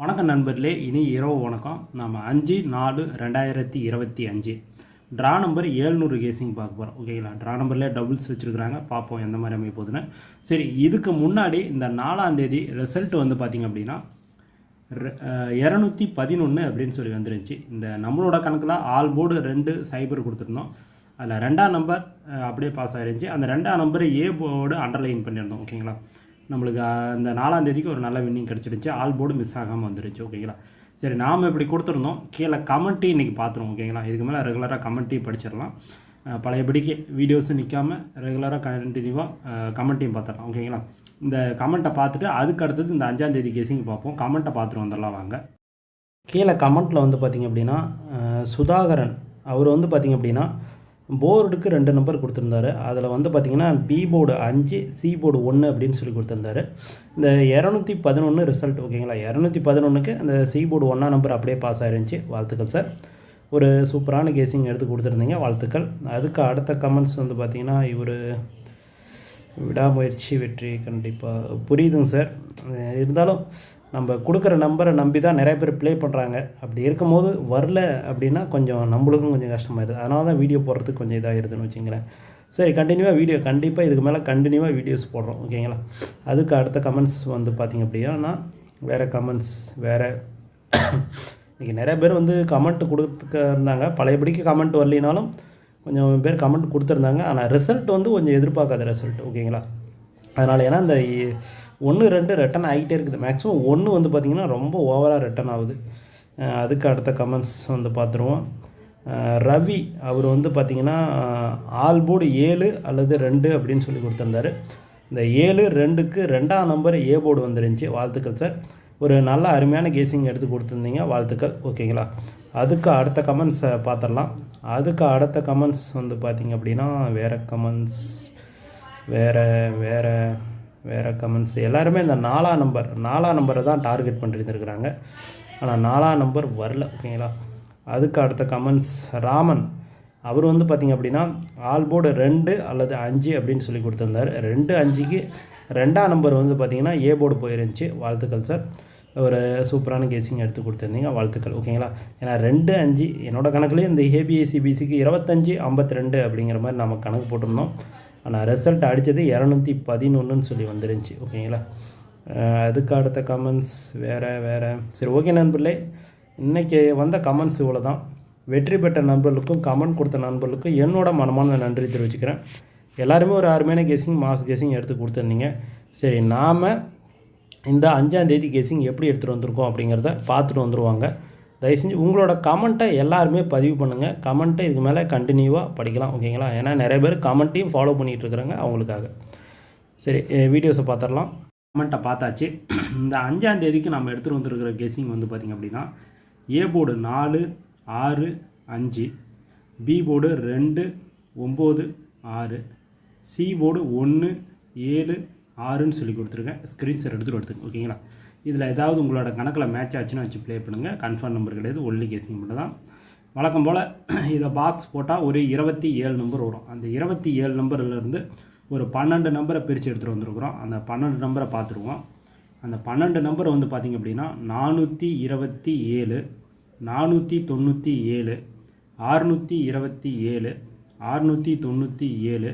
வணக்கம் நண்பர்களே இனி இரவு வணக்கம். நம்ம அஞ்சு நாலு ரெண்டாயிரத்தி இருபத்தி அஞ்சு. ட்ரா நம்பர் ஏழ்நூறு கேசிங் பார்க்க போகிறோம் ஓகேங்களா ட்ரா நம்பர்லேயே டபுள்ஸ் வச்சுருக்குறாங்க. பார்ப்போம் எந்த மாதிரி அமைய போகுதுன்னு. சரி இதுக்கு முன்னாடி இந்த நாலாம் தேதி ரிசல்ட் வந்து பார்த்திங்க அப்படின்னா இரநூத்தி பதினொன்று அப்படின்னு சொல்லி வந்துருந்துச்சு. இந்த நம்மளோட கணக்கில் ஆல் போர்டு ரெண்டு சைபர் கொடுத்துருந்தோம். அதில் ரெண்டாம் நம்பர் அப்படியே பாஸ் ஆகிருந்துச்சி அந்த ரெண்டாம் நம்பரை ஏ போர்டு அண்டர்லைன் பண்ணியிருந்தோம். ஓகேங்களா நம்மளுக்கு அந்த நாலாம் தேதிக்கு ஒரு நல்ல வின்னிங் கிடச்சிடுச்சு. ஆல் போர்டு மிஸ் ஆகாமல் வந்துருச்சு ஓகேங்களா சரி நாம் இப்படி கொடுத்துருந்தோம். கீழே கமெண்ட்டி இன்றைக்கி பார்த்துருவோம் ஓகேங்களா இதுக்கு மேலே ரெகுலராக கமெண்ட்டி படிச்சிடலாம். பழையபடிக்கு வீடியோஸும் நிற்காம ரெகுலராக கண்டினியூவாக கமெண்ட்டையும் பார்த்துடலாம் ஓகேங்களா இந்த கமெண்ட்டை பார்த்துட்டு அதுக்கு அடுத்தது இந்த அஞ்சாம் தேதி கேசிங் பார்ப்போம். கமெண்ட்டை பார்த்துட்டு வந்துடலாம் வாங்க. கீழே கமெண்ட்டில் வந்து பார்த்திங்க அப்படின்னா சுதாகரன். அவர் வந்து பார்த்திங்க அப்படின்னா போர்டுக்கு ரெண்டு நம்பர் கொடுத்துருந்தாரு. அதில் வந்து பார்த்திங்கன்னா பி போர்டு அஞ்சு சி போர்டு ஒன்று அப்படின்னு சொல்லி கொடுத்துருந்தாரு. இந்த இரநூத்தி பதினொன்று ரிசல்ட் ஓகேங்களா இரநூத்தி பதினொன்றுக்கு அந்த சி போர்டு ஒன்றா நம்பர் அப்படியே பாஸ் ஆயிருந்துச்சு. வாழ்த்துக்கள் சார் ஒரு சூப்பரான கேசிங் எடுத்து கொடுத்துருந்தீங்க. வாழ்த்துக்கள். அதுக்கு அடுத்த கமெண்ட்ஸ் வந்து பார்த்திங்கன்னா இவர் விடாமுயற்சி வெற்றி கண்டிப்பாக புரியுதுங்க சார் இருந்தாலும் நம்ம கொடுக்குற நம்பரை நம்பி தான் நிறைய பேர் ப்ளே பண்ணுறாங்க அப்படி இருக்கும்போது வரல அப்படின்னா கொஞ்சம் நம்மளுக்கும் கொஞ்சம் கஷ்டமாயிருது. அதனால தான் வீடியோ போடுறதுக்கு கொஞ்சம் இதாகிருதுன்னு வச்சுங்களேன். சரி கண்டினியூவாக வீடியோ கண்டிப்பாக இதுக்கு மேலே கண்டினியூவாக வீடியோஸ் போடுறோம். ஓகேங்களா அதுக்கு அடுத்த கமெண்ட்ஸ் வந்து பார்த்திங்க அப்படின்னா வேறு கமெண்ட்ஸ் வேறு இன்றைக்கி நிறைய பேர் வந்து கமெண்ட் கொடுத்துக்க இருந்தாங்க. பழையபடிக்கு கமெண்ட் வரலினாலும் கொஞ்சம் பேர் கமெண்ட் கொடுத்துருந்தாங்க. ஆனால் ரிசல்ட் வந்து கொஞ்சம் எதிர்பார்க்காத ரிசல்ட் ஓகேங்களா அதனால் ஏன்னா இந்த ஒன்று ரெண்டு ரிட்டன் ஆகிட்டே இருக்குது. மேக்ஸிமம் ஒன்று வந்து பார்த்திங்கன்னா ரொம்ப ஓவராக ரிட்டன் ஆகுது. அதுக்கு அடுத்த கமெண்ட்ஸ் வந்து பார்த்துருவோம் ரவி அவர் வந்து பார்த்திங்கன்னா ஆல்போர்டு ஏழு அல்லது ரெண்டு அப்படின்னு சொல்லி கொடுத்துருந்தாரு. இந்த ஏழு ரெண்டுக்கு ரெண்டாம் நம்பர் ஏ போர்டு வந்துருந்துச்சு. வாழ்த்துக்கள் சார் ஒரு நல்ல அருமையான கேசிங் எடுத்து கொடுத்துருந்தீங்க. வாழ்த்துக்கள். ஓகேங்களா? அதுக்கு அடுத்த கமெண்ட்ஸை பார்த்துடலாம் அதுக்கு அடுத்த கமெண்ட்ஸ் வந்து பார்த்திங்க அப்படின்னா வேறு கமெண்ட்ஸ் வேறு வேறு வேறு கமெண்ட்ஸ் எல்லாருமே இந்த நாலாம் நம்பர் நாலாம் நம்பரை தான் டார்கெட் பண்ணியிருந்துருக்குறாங்க ஆனால் நாலாம் நம்பர் வரல ஓகேங்களா அதுக்கு அடுத்த கமெண்ட்ஸ் ராமன் அவர் வந்து பார்த்திங்க அப்படின்னா ஆல் போர்டு ரெண்டு அல்லது அஞ்சு அப்படின்னு சொல்லி கொடுத்துருந்தாரு. ரெண்டு அஞ்சுக்கு ரெண்டாம் நம்பர் வந்து பார்த்திங்கன்னா ஏ போர்டு போயிருந்துச்சு. வாழ்த்துக்கள் சார் ஒரு சூப்பரான கேசிங் எடுத்து கொடுத்துருந்தீங்க. வாழ்த்துக்கள் ஓகேங்களா ஏன்னா ரெண்டு அஞ்சு என்னோட கணக்குலேயே இந்த ஏபிஎஸ்சிபிசிக்கு இருபத்தஞ்சி ஐம்பத்தி ரெண்டு அப்படிங்கிற மாதிரி நம்ம கணக்கு போட்டிருந்தோம். ஆனால் ரிசல்ட் அடித்தது இரநூத்தி பதினொன்றுன்னு சொல்லி வந்துருந்துச்சு ஓகேங்களா? அதுக்கு அடுத்த கமெண்ட்ஸ் வேறு வேறு. சரி ஓகே நண்பர்களே. இன்றைக்கி வந்த கமெண்ட்ஸ் இவ்வளோ தான் வெற்றி பெற்ற நண்பர்களுக்கும் கமெண்ட் கொடுத்த நண்பர்களுக்கும் என்னோட மனமான நன்றி தெரிவிச்சுக்கிறேன். எல்லாருமே ஒரு அருமையான கேஸிங் மாஸ் கேஸிங் எடுத்து கொடுத்துருந்தீங்க. சரி நாம் இந்த அஞ்சாம் தேதி எப்படி எடுத்துகிட்டு வந்திருக்கோம் அப்படிங்கிறத பார்த்துட்டு வந்துருவாங்க. தயவு செஞ்சு உங்களோட கமெண்ட்டை எல்லாருமே பதிவு பண்ணுங்கள் கமெண்ட்டை இதுக்கு மேலே கண்டினியூவாக படிக்கலாம் ஓகேங்களா ஏன்னா நிறைய பேர் கமெண்ட்டையும் ஃபாலோ பண்ணிகிட்டு இருக்கிறாங்க அவங்களுக்காக. சரி வீடியோஸை பார்த்துடலாம். கமெண்ட்டை பார்த்தாச்சு. இந்த அஞ்சாம் தேதிக்கு நம்ம எடுத்துகிட்டு வந்துருக்கிற கெஸிங் வந்து பார்த்திங்க அப்படின்னா ஏ போர்டு நாலு ஆறு அஞ்சு பி போர்டு ரெண்டு ஒம்பது ஆறு சி போர்டு ஒன்று ஏழு ஆறுன்னு சொல்லி கொடுத்துருக்கேன். ஸ்க்ரீன்ஷாட் எடுத்துகிட்டு எடுத்துங்க ஓகேங்களா இதில் ஏதாவது உங்களோட கணக்கில் மேட்ச் ஆச்சுன்னா வச்சு ப்ளே பண்ணுங்கள் கன்ஃபார்ம் நம்பர் கிடையாது. ஒல்லி கேசிங் மட்டும் தான். வழக்கம் போல் இதை பாக்ஸ் போட்டால் ஒரு இருபத்தி ஏழு நம்பர் வரும். அந்த இருபத்தி ஏழு நம்பர்லேருந்து ஒரு பன்னெண்டு நம்பரை பிரித்து எடுத்துகிட்டு வந்திருக்கிறோம். அந்த பன்னெண்டு நம்பரை பார்த்துருவோம். அந்த பன்னெண்டு நம்பர் வந்து பார்த்திங்க அப்படின்னா நானூற்றி இருபத்தி ஏழு நானூற்றி தொண்ணூற்றி ஏழு ஆறுநூற்றி இருபத்தி ஏழு ஆறுநூற்றி தொண்ணூற்றி ஏழு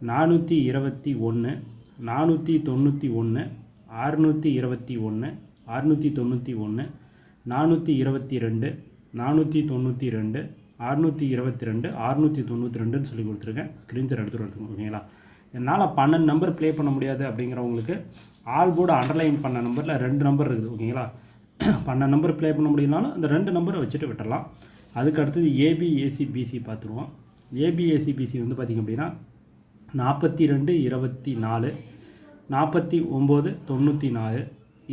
நானூற்றி இருபத்தி ஒன்று நானூற்றி தொண்ணூற்றி ஒன்று அறுநூற்றி இருபத்தி ஒன்று அறுநூற்றி தொண்ணூற்றி ஒன்று நானூற்றி இருபத்தி ரெண்டு நானூற்றி தொண்ணூற்றி ரெண்டு அறுநூற்றி இருபத்தி ரெண்டு அறுநூற்றி தொண்ணூற்றி ரெண்டுன்னு சொல்லி கொடுத்துருக்கேன். ஸ்க்ரீன்ஷாட் எடுத்துகிட்டு வரதுக்கு ஓகேங்களா? என்னால் பன்னெண்டு நம்பர் ப்ளே பண்ண முடியாது அப்படிங்கிறவங்களுக்கு ஆல் போர்டு அண்டர்லைன் பண்ண நம்பரில் ரெண்டு நம்பர் இருக்குது ஓகேங்களா? பன்னெண்டு நம்பர் ப்ளே பண்ண முடியலனாலும் அந்த ரெண்டு நம்பரை வச்சுட்டு விட்டுடலாம் அதுக்கு அடுத்தது ஏபி பிசி பார்த்துருவோம். ஏபிஏசிபிசி பிசி வந்து பார்த்திங்க அப்படின்னா நாற்பத்தி ரெண்டு இருபத்தி நாலு நாற்பத்தி ஒம்பது தொண்ணூற்றி நாலு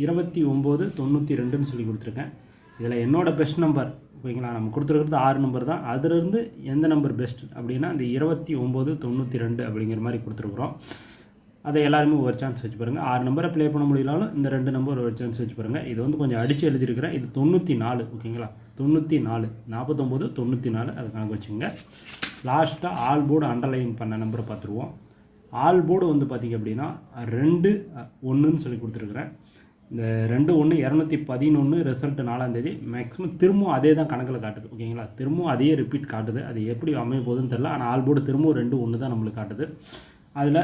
இருபத்தி ஒம்பது தொண்ணூற்றி ரெண்டுன்னு சொல்லி கொடுத்துருக்கேன். இதில் என்னோடய பெஸ்ட் நம்பர் ஓகேங்களா? நம்ம கொடுத்துருக்கிறது ஆறு நம்பர் தான். அதுலேருந்து எந்த நம்பர் பெஸ்ட் அப்படின்னா இந்த இருபத்தி ஒம்பது தொண்ணூற்றி ரெண்டு அப்படிங்கிற மாதிரி கொடுத்துருக்குறோம். அதை எல்லாருமே ஒரு சான்ஸ் வச்சு பாருங்கள் ஆறு நம்பரை ப்ளே பண்ண முடியலாலும் இந்த ரெண்டு நம்பர் ஒரு சான்ஸ் வச்சு பாருங்கள் இது வந்து கொஞ்சம் அடித்து எழுதியிருக்கிறேன். இது தொண்ணூற்றி நாலு ஓகேங்களா? தொண்ணூற்றி நாலு நாற்பத்தொம்போது தொண்ணூற்றி நாலு அதை கணக்கு வச்சுங்க லாஸ்ட்டாக ஆல் போர்டு அண்டர்லைன் பண்ண நம்பரை பார்த்துருவோம். ஆல் போர்டு வந்து பார்த்திங்க அப்படின்னா ரெண்டு ஒன்றுன்னு சொல்லி கொடுத்துருக்குறேன். இந்த ரெண்டு ஒன்று இரநூத்தி பதினொன்று ரிசல்ட் நாலாந்தேதி மேக்ஸிமம் திரும்பவும் அதே தான் கணக்கில் காட்டுது. ஓகேங்களா? திரும்பவும் அதே ரிப்பீட் காட்டுது. அது எப்படி அமைய போகுதுன்னு தெரில ஆனால் ஆல் போர்டு திரும்பவும் ரெண்டு ஒன்று தான் நம்மளுக்கு காட்டுது. அதில்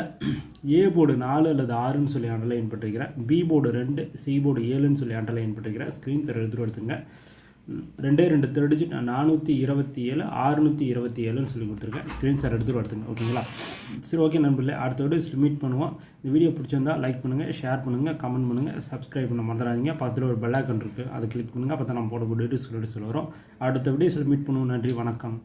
ஏ போர்டு நாலு அல்லது ஆறுன்னு சொல்லி அண்டர்லைன் பண்ணிருக்கிறேன் பி போர்டு ரெண்டு சி போர்டு ஏழுன்னு சொல்லி அண்டர்லைன் பண்ணிருக்கிறேன் ஸ்க்ரீன் சார் எடுத்துகிட்டு எடுத்துங்க ரெண்டே ரெண்டு தேர்ட் டிஜிட் நானூற்றி இருபத்தி ஏழு ஆறுநூற்றி இருபத்தி ஏழுன்னு சொல்லி கொடுத்துருக்கேன். ஸ்க்ரீன்ஷாட் எடுத்துகிட்டு எடுத்துங்க ஓகேங்களா சரி ஓகே நண்பர்களே அடுத்தோடு மீட் பண்ணுவோம். இந்த வீடியோ பிடிச்சிருந்தா லைக் பண்ணுங்கள் ஷேர் பண்ணுங்கள் கமெண்ட் பண்ணுங்கள் சப்ஸ்கிரைப் பண்ண மறந்துடாதீங்க. பக்கத்தில் ஒரு பெல் ஐக்கன் இருக்குது அதை கிளிக் பண்ணுங்கள் அப்போ தான் நம்ம போடக்கூடிய வீடியோஸ் சொல்ல வரும். அடுத்த வீடியோஸில் மீட் பண்ணுவோம் நன்றி வணக்கம்.